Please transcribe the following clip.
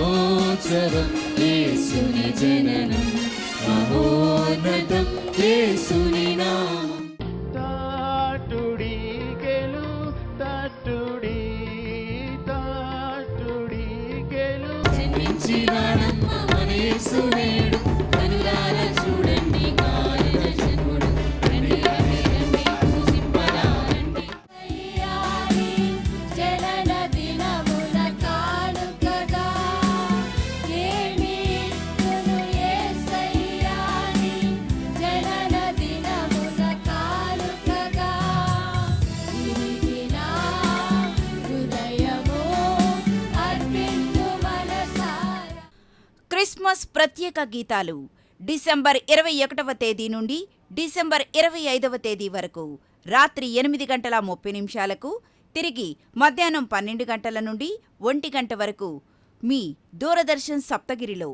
మహోత్సవం యేసుని జననం. మహోన్నతం యేసుని నామం. జన్మించినాడమ్మ మన క్రిస్మస్ ప్రత్యేక గీతాలు డిసెంబర్ ఇరవై ఒకటవ తేదీ నుండి డిసెంబర్ ఇరవై ఐదవ తేదీ వరకు రాత్రి ఎనిమిది గంటల ముప్పై నిమిషాలకు తిరిగి మధ్యాహ్నం పన్నెండు గంటల నుండి ఒంటి గంట వరకు మీ దూరదర్శన్ సప్తగిరిలో.